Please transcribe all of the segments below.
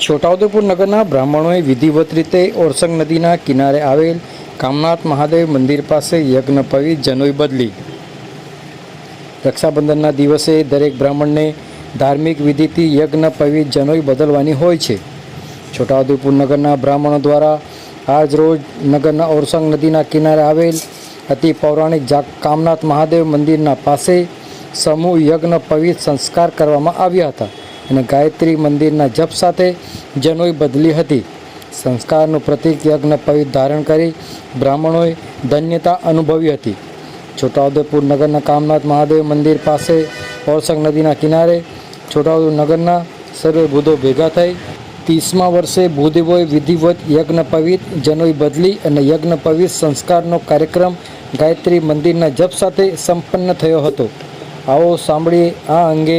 છોટાઉદેપુર નગરના બ્રાહ્મણોએ વિધિવત રીતે ઓરસંગ નદીના કિનારે આવેલ કામનાથ મહાદેવ મંદિર પાસે યજ્ઞ પવી જનોઈ બદલી. રક્ષાબંધનના દિવસે દરેક બ્રાહ્મણને ધાર્મિક વિધિથી યજ્ઞ પવી જનોઈ બદલવાની હોય છે. છોટાઉદેપુર નગરના બ્રાહ્મણો દ્વારા આજ રોજ નગરના ઓરસંગ નદીના કિનારે આવેલ અતિ પૌરાણિક કામનાથ મહાદેવ મંદિરના પાસે સમૂહ યજ્ઞ પવિત સંસ્કાર કરવામાં આવ્યા હતા. અને ગાયત્રી મંદિરના જપ સાથે જનોઈ બદલી હતી. સંસ્કારનું પ્રતિક યજ્ઞ પવિત્ર ધારણ કરી બ્રાહ્મણોએ ધન્યતા અનુભવી હતી. છોટાઉદેપુર નગરના કામનાથ મહાદેવ મંદિર પાસે ઓરસંગ નદીના કિનારે છોટાઉદેપુર નગરના સર્વે બુધો ભેગા થઈ ત્રીસમા વર્ષે ભૂદેવોએ વિધિવત યજ્ઞ પવિત જનોઈ બદલી અને યજ્ઞ પવિત સંસ્કારનો કાર્યક્રમ ગાયત્રી મંદિરના જપ સાથે સંપન્ન થયો હતો. આવો સાંભળીએ આ અંગે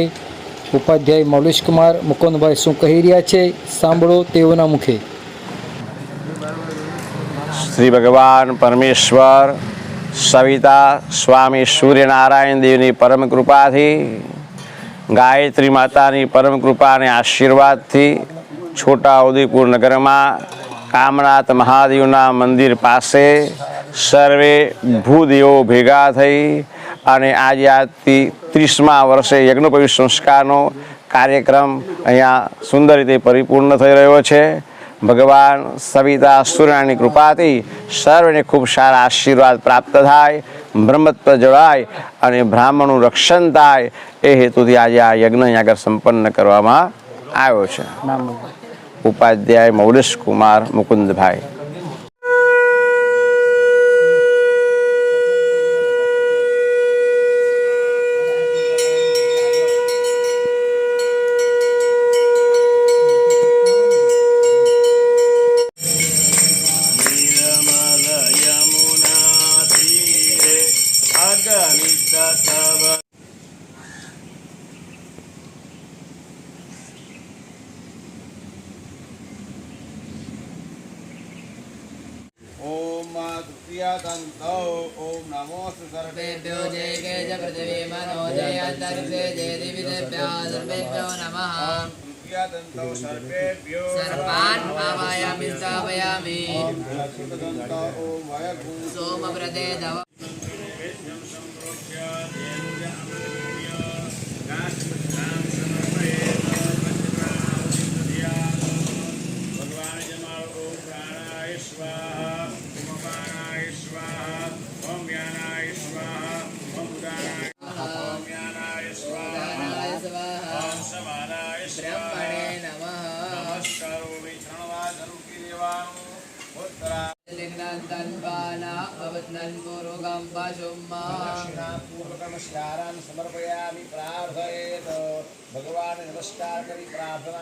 ઉપાધ્યાય મૌલેશકુમાર મુકુંદભાઈ શું કહી રહ્યા છે. સાંભળો તેઓના મુખે. શ્રી ભગવાન પરમેશ્વર, સવિતા, સ્વામી સૂર્યનારાયણ દેવની પરમ કૃપાથી, ગાયત્રી માતાની પરમ કૃપા અને આશીર્વાદથી, છોટા ઉદેપુર નગરમાં, કામનાથ મહાદેવના મંદિર પાસે, સર્વે ભૂદેવો ભેગા થઈ અને આજે આજથી ત્રીસમા વર્ષે યજ્ઞોપવિત સંસ્કારનો કાર્યક્રમ અહીંયા સુંદર રીતે પરિપૂર્ણ થઈ રહ્યો છે. ભગવાન સવિતા સૂર્યની કૃપાથી સર્વને ખૂબ સારા આશીર્વાદ પ્રાપ્ત થાય બ્રહ્મત્વ જળાય અને બ્રાહ્મણનું રક્ષણ થાય એ હેતુથી આજે આ યજ્ઞ અહીં આગળ સંપન્ન કરવામાં આવ્યો છે. ઉપાધ્યાય મૌલેશ કુમાર મુકુંદભાઈ. ચલિત તવ ઓમ તૃતીયાદંત ઓમ નમો સર્વેભ્યો જય જય જગતવે મનો જય અંતરિક્ષે જય દિવ્યદેભ્યો સોમ પ્રદે સમર્પયામિ પ્રાર્થયેત ભગવાન નમસ્કાર કરી પ્રાર્થના